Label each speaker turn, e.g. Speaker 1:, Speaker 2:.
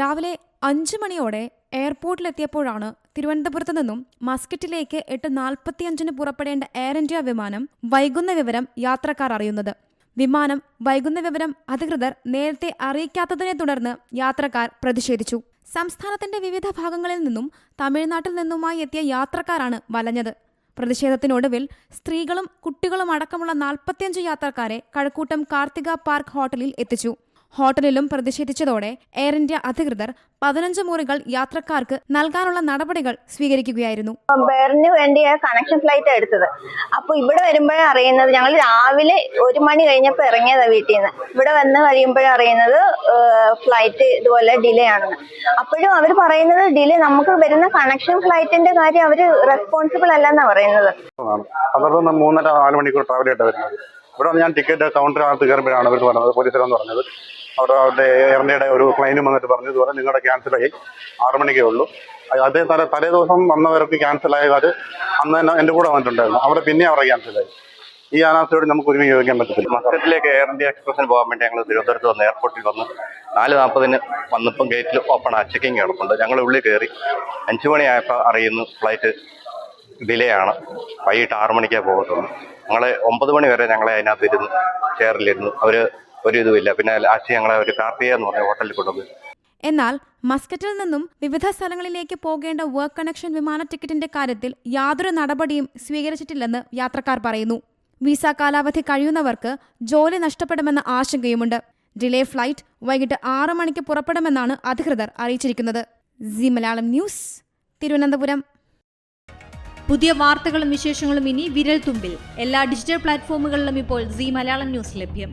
Speaker 1: രാവിലെ അഞ്ച് മണിയോടെ എയർപോർട്ടിലെത്തിയപ്പോഴാണ് തിരുവനന്തപുരത്ത് നിന്നും മസ്കറ്റിലേക്ക് എട്ട് നാൽപ്പത്തിയഞ്ചിന് പുറപ്പെടേണ്ട എയർ ഇന്ത്യ വിമാനം വൈകുന്ന വിവരം യാത്രക്കാർ അറിയുന്നത്. വിമാനം വൈകുന്ന വിവരം അധികൃതർ നേരത്തെ അറിയിക്കാത്തതിനെ തുടർന്ന് യാത്രക്കാർ പ്രതിഷേധിച്ചു. സംസ്ഥാനത്തിന്റെ വിവിധ ഭാഗങ്ങളിൽ നിന്നും തമിഴ്നാട്ടിൽ നിന്നുമായി എത്തിയ യാത്രക്കാരാണ് വലഞ്ഞത്. പ്രതിഷേധത്തിനൊടുവിൽ സ്ത്രീകളും കുട്ടികളും അടക്കമുള്ള നാൽപ്പത്തിയഞ്ച് യാത്രക്കാരെ കഴക്കൂട്ടം കാർത്തിക പാർക്ക് ഹോട്ടലിൽ എത്തിച്ചു. ഹോട്ടലിലും പ്രതിഷേധിച്ചതോടെ എയർ ഇന്ത്യ അധികൃതർ പതിനഞ്ച് മുറികൾ യാത്രക്കാർക്ക് നൽകാനുള്ള നടപടികൾ സ്വീകരിക്കുകയായിരുന്നു.
Speaker 2: ബെറിന് വേണ്ടിയ കണക്ഷൻ ഫ്ലൈറ്റ് എടുത്തത്. അപ്പൊ ഇവിടെ വരുമ്പോഴേ അറിയുന്നത് ഞങ്ങൾ രാവിലെ ഒരു മണി കഴിഞ്ഞപ്പോൾ ഇറങ്ങിയതാ വീട്ടിൽ നിന്ന്. ഇവിടെ വന്ന് കഴിയുമ്പോഴേ അറിയുന്നത് ഫ്ലൈറ്റ് ഇതുപോലെ ഡിലേ ആണെന്ന്. അപ്പോഴും അവർ പറയുന്നത് ഡിലേ നമുക്ക് വരുന്ന കണക്ഷൻ ഫ്ലൈറ്റിന്റെ കാര്യം അവർ റെസ്പോൺസിബിൾ അല്ലെന്നാ പറയുന്നത്.
Speaker 3: പന്ത്രണ്ട് മൂന്നര നാല് മണിക്കൂർ ട്രാവൽ ആയിട്ട് വരുന്നത്. ഇവിടെ വന്ന് ഞാൻ ടിക്കറ്റ് കൗണ്ടറിനകത്ത് കയറുമ്പോഴാണ് അവർ പറഞ്ഞത് പോലീസുകാരെന്ന് പറഞ്ഞത്. അവർ അവരുടെ എയർ ഇന്ത്യയുടെ ഒരു ക്ലൈനും വന്നിട്ട് പറഞ്ഞു ഇതുപോലെ നിങ്ങളുടെ ക്യാൻസലായി ആറു മണിക്കേ ഉള്ളൂ. അത് തലേ തലേ ദിവസം വന്നവർക്ക് ക്യാൻസൽ അന്ന് തന്നെ എന്റെ കൂടെ വന്നിട്ടുണ്ടായിരുന്നു. അവിടെ പിന്നെ അവരുടെ ക്യാൻസലായി ഈ അനാസ്ഥയോട് നമുക്ക് ഒരുമിച്ച് യോജിക്കാൻ പറ്റത്തില്ല.
Speaker 4: മസ്കറ്റിലേക്ക് എയർ ഇന്ത്യ എക്സ്പ്രസിന് പോകാൻ വേണ്ടി ഞങ്ങൾ തിരുവനന്തപുരത്ത് വന്ന് എയർപോർട്ടിൽ വന്ന് നാല് നാൽപ്പതിന് വന്നപ്പം ഗേറ്റിൽ ഓപ്പൺ ആ ചെക്കിങ് കിടപ്പുണ്ട്. ഞങ്ങൾ ഉള്ളിൽ കയറി അഞ്ച് മണിയായപ്പോൾ അറിയുന്നു ഫ്ലൈറ്റ് ഡിലേ ആണ്. വൈകിട്ട് ആറു മണിക്കേ പോകത്തുള്ളൂ. ഞങ്ങളെ ഒമ്പത് മണി വരെ ഞങ്ങളെ അതിനകത്ത് ഇരുന്ന്. ചെയറിലിരുന്നു അവർ ഒരു ഇതുമില്ല പിന്നെ ലാസ്റ്റ് ഞങ്ങളെ ഒരു കാപ്പിയ എന്ന് പറഞ്ഞ ഹോട്ടലിൽ കൊണ്ടുപോയി
Speaker 1: എന്നാൽ മസ്കറ്റിൽ നിന്നും വിവിധ സ്ഥലങ്ങളിലേക്ക് പോകേണ്ട വർക്ക് കണക്ഷൻ വിമാന ടിക്കറ്റിന്റെ കാര്യത്തിൽ യാതൊരു നടപടിയും സ്വീകരിച്ചിട്ടില്ലെന്ന് യാത്രക്കാർ പറയുന്നു. വിസ കാലാവധി കഴിയുന്നവർക്ക് ജോലി നഷ്ടപ്പെടുമെന്ന ആശങ്കയുമുണ്ട്. ഡിലേ ഫ്ലൈറ്റ് വൈകിട്ട് ആറ് മണിക്ക് പുറപ്പെടുമെന്നാണ് അധികൃതർ അറിയിച്ചിരിക്കുന്നത്. സി മലയാളം ന്യൂസ് തിരുവനന്തപുരം.
Speaker 5: പുതിയ വാർത്തകളും വിശേഷങ്ങളും ഇനി വിരൽ തുമ്പിൽ എല്ലാ ഡിജിറ്റൽ പ്ലാറ്റ്ഫോമുകളിലും ഇപ്പോൾ സി മലയാളം ന്യൂസ് ലഭ്യം.